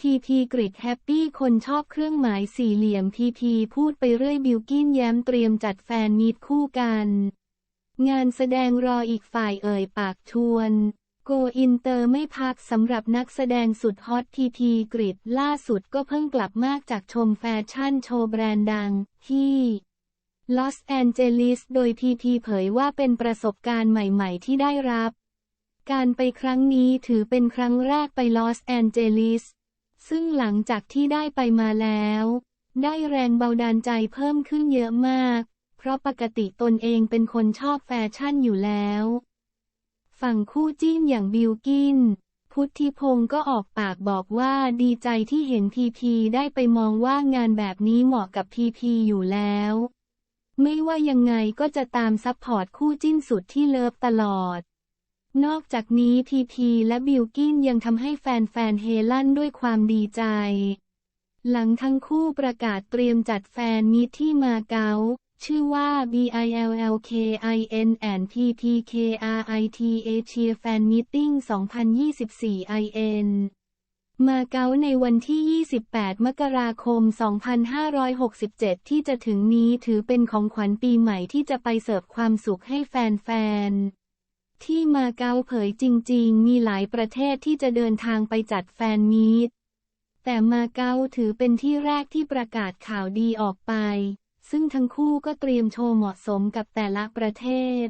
ทีพีกริดแฮปปี้คนชอบเครื่องหมายสี่เหลี่ยมทีพีพูดไปเรื่อยบิวกินแย้มเตรียมจัดแฟนมีตคู่กัน งานแสดงรออีกฝ่ายเอ่ยปากชวน โกอินเตอร์ไม่พักสำหรับนักแสดงสุดฮอตทีพีกริดล่าสุดก็เพิ่งกลับมากจากชมแฟชั่นโชว์แบรนด์ดัง ที่ลอสแอนเจลิสโดยทีพีเผยว่าเป็นประสบการณ์ใหม่ๆ ที่ได้รับ การไปครั้งนี้ถือเป็นครั้งแรกไปลอสแอนเจลิส ซึ่งหลังจากที่ได้ไปมาแล้ว ได้แรงเบาดาลใจเพิ่มขึ้นเยอะมาก เพราะปกติตนเองเป็นคนชอบแฟชั่นอยู่แล้ว ฝั่งคู่จิ้นอย่างบิลกิน พุทธิพงศ์ก็ออกปากบอกว่าดีใจที่เห็นพีพีได้ไปมองว่างานแบบนี้เหมาะกับพีพีอยู่แล้ว ไม่ว่ายังไงก็จะตามซัพพอร์ตคู่จิ้นสุดที่เลิฟตลอด นอกจากนี้ทีพีและบิลกินยังทำให้แฟนๆเฮลั่นด้วยความดีใจ หลังทั้งคู่ประกาศเตรียมจัดแฟนมีตที่มาเก๊าชื่อว่า BILLKIN and PPKRIT Asia Fan Meeting 2024 IN มาเก๊าในวันที่ 28 มกราคม 2567 ที่จะถึงนี้ถือเป็นของขวัญปีใหม่ที่จะไปเสิร์ฟความสุขให้แฟนๆ ที่มาเก๊าเผยจริง ๆ มีหลายประเทศที่จะเดินทางไปจัดแฟนมีต แต่มาเก๊าถือเป็นที่แรกที่ประกาศข่าวดีออกไป ซึ่งทั้งคู่ก็เตรียมโชว์เหมาะสมกับแต่ละประเทศ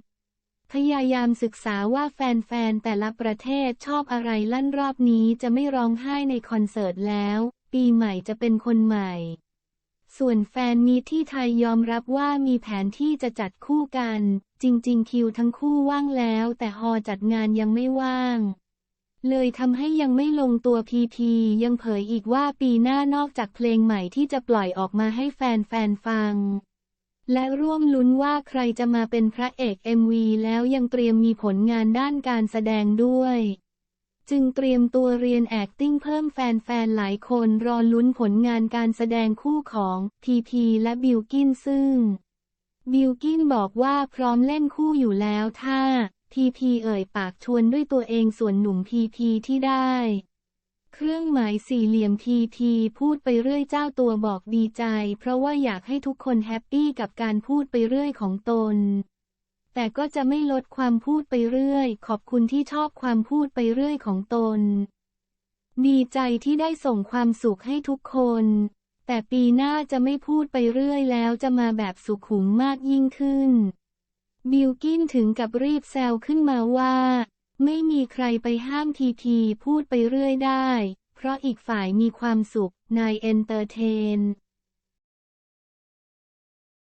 พยายามศึกษาว่าแฟน ๆ แต่ละประเทศชอบอะไรลั่นรอบนี้จะไม่ร้องไห้ในคอนเสิร์ตแล้ว ปีใหม่จะเป็นคนใหม่ ส่วนแฟนมีที่ไทยยอมรับว่ามีแผนที่จะจัดคู่กัน จริง ๆ คิวทั้งคู่ว่างแล้ว แต่ฮอจัดงานยังไม่ว่าง เลยทำให้ยังไม่ลงตัวพีพียังเผยอีกว่าปีหน้านอกจากเพลงใหม่ที่จะปล่อยออกมาให้แฟนๆฟัง และร่วมลุ้นว่าใครจะมาเป็นพระเอก MV แล้วยังเตรียมมีผลงานด้านการแสดงด้วย จึงเตรียมตัวเรียน acting เพิ่มแฟนๆ หลายคนรอลุ้นผลงานการแสดงคู่ของพีพีและบิลกินซึ่ง บิลกินบอกว่าพร้อมเล่นคู่อยู่แล้วถ้าพีพีเอ่ยปากชวนด้วยตัวเองส่วนหนุ่มพีพีที่ได้ เครื่องหมายสี่เหลี่ยมพีพีพูดไปเรื่อยเจ้าตัวบอกดีใจ เพราะว่าอยากให้ทุกคนแฮปปี้กับการพูดไปเรื่อยของตน แต่ก็จะไม่ลดความพูดไปเรื่อย ขอบคุณที่ชอบความพูดไปเรื่อยของตน ดีใจที่ได้ส่งความสุขให้ทุกคน แต่ปีหน้าจะไม่พูดไปเรื่อยแล้วจะมาแบบสุขุมมากยิ่งขึ้น บิลกินถึงกับรีบแซวขึ้นมาว่า ไม่มีใครไปห้ามทีทีพูดไปเรื่อยได้ เพราะอีกฝ่ายมีความสุขนายเอนเตอร์เทน